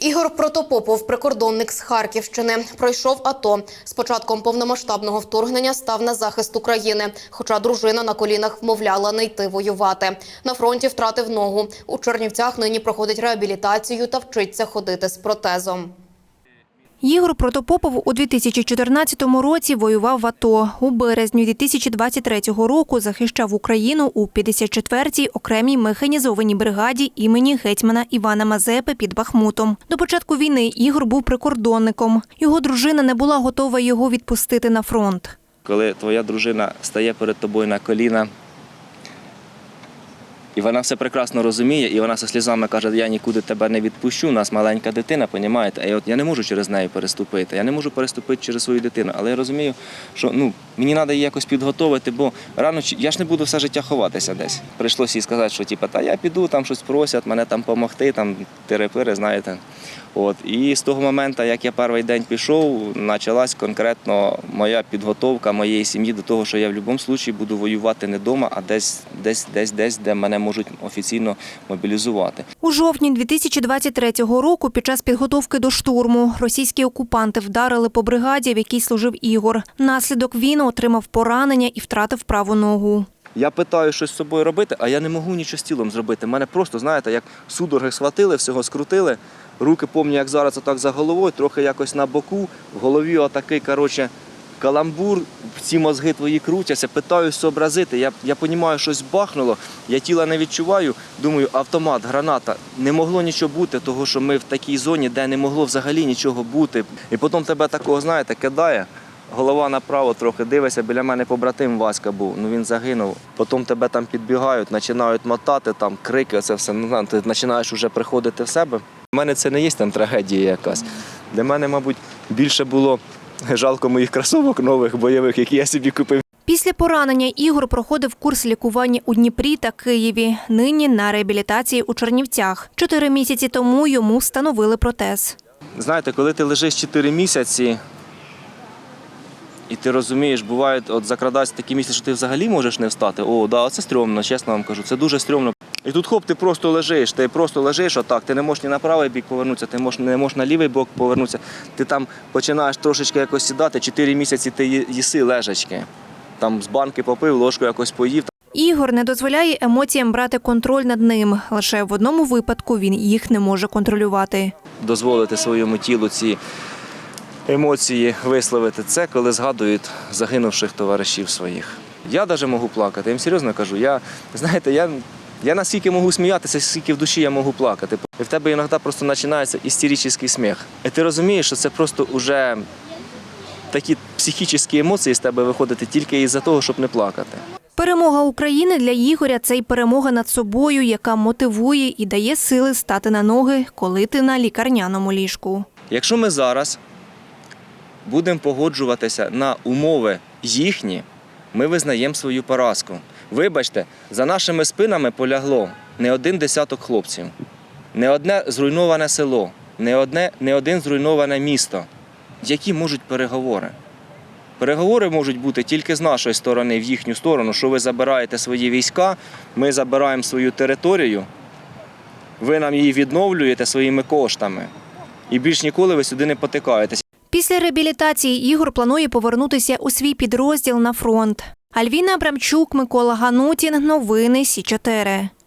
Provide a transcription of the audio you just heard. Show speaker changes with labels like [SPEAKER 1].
[SPEAKER 1] Ігор Протопопов, прикордонник з Харківщини, пройшов АТО. З початком повномасштабного вторгнення став на захист України, хоча дружина на колінах вмовляла не йти воювати. На фронті втратив ногу. У Чернівцях нині проходить реабілітацію та вчиться ходити з протезом.
[SPEAKER 2] Ігор Протопопов у 2014 році воював в АТО. У березні 2023 року захищав Україну у 54-й окремій механізованій бригаді імені гетьмана Івана Мазепи під Бахмутом. До початку війни Ігор був прикордонником. Його дружина не була готова його відпустити на фронт.
[SPEAKER 3] коли твоя дружина стає перед тобою на коліна, і вона все прекрасно розуміє, і вона зі слізами каже, я нікуди тебе не відпущу, у нас маленька дитина, понімаєте? І от я не можу через неї переступити, я не можу переступити через свою дитину, але я розумію, що ну, мені треба її якось підготовити, бо рано я ж не буду все життя ховатися десь. Прийшлося їй сказати, що типу, та я піду, там щось просять, мене там допомогти, там тири-пири, знаєте. От. І з того моменту, як я перший день пішов, почалась конкретно моя підготовка моєї сім'ї до того, що я в будь-якому випадку буду воювати не вдома, а десь, десь, десь, десь, де мене можуть офіційно мобілізувати.
[SPEAKER 2] У жовтні 2023 року під час підготовки до штурму російські окупанти вдарили по бригаді, в якій служив Ігор. Наслідок він отримав поранення і втратив праву ногу.
[SPEAKER 3] Я питаю щось з собою робити, а я не можу нічого з тілом зробити. Мене просто, знаєте, як судороги схватили, всього скрутили. Руки пам'ятаю, як зараз отак за головою, трохи якось на боку, в голові отакий, коротше, каламбур, ці мозги твої крутяться, питаюсь зобразити. Я, я розумію, щось бахнуло, я тіла не відчуваю. Думаю, автомат, граната. Не могло нічого бути, тому що ми в такій зоні, де не могло взагалі нічого бути. І потім тебе такого, знаєте, кидає. Голова направо трохи дивишся, біля мене побратим Васька був, ну він загинув. Потім тебе там підбігають, починають мотати, там крики, оце все. Ну, ти починаєш вже приходити в себе. У мене це не є там трагедія якась. Для мене, мабуть, більше було жалко моїх кросовок нових бойових, які я собі купив.
[SPEAKER 2] Після поранення Ігор проходив курс лікування у Дніпрі та Києві. Нині на реабілітації у Чернівцях. Чотири місяці тому йому встановили протез.
[SPEAKER 3] Знаєте, коли ти лежиш 4 місяці, і ти розумієш, бувають, от закрадаються такі місяці, що ти взагалі можеш не встати. О, да, це стрьомно, чесно вам кажу, це дуже стрьомно. І тут хоп, ти просто лежиш, ти просто лежиш отак, ти не можеш ні на правий бік повернутися, ти можеш, не можеш на лівий бок повернутися. Ти там починаєш трошечки якось сідати, 4 місяці ти їси лежачки. Там з банки попив, ложку якось поїв.
[SPEAKER 2] Ігор не дозволяє емоціям брати контроль над ним. Лише в одному випадку він їх не може контролювати.
[SPEAKER 3] дозволити своєму тілу ці емоції висловити, це коли згадують загинувших товаришів своїх. Я навіть можу плакати, я вам серйозно кажу. Я, знаєте, я, я наскільки можу сміятися, скільки в душі я можу плакати. І в тебе іноді просто починається істеричний сміх. І ти розумієш, що це просто вже такі психічні емоції з тебе виходити тільки із-за того, щоб не плакати.
[SPEAKER 2] Перемога України для Ігоря це й перемога над собою, яка мотивує і дає сили стати на ноги, коли ти на лікарняному ліжку.
[SPEAKER 3] Якщо ми зараз будемо погоджуватися на умови їхні, ми визнаємо свою поразку. Вибачте, за нашими спинами полягло не один десяток хлопців, не одне зруйноване село, не, одне, не один зруйноване місто. Які можуть переговори? Переговори можуть бути тільки з нашої сторони, в їхню сторону, що ви забираєте свої війська, ми забираємо свою територію, ви нам її відновлюєте своїми коштами. І більш ніколи ви сюди не потикаєтесь.
[SPEAKER 2] Після реабілітації Ігор планує повернутися у свій підрозділ на фронт. Альвіна Абрамчук, Микола Ганутін. Новини Сі 4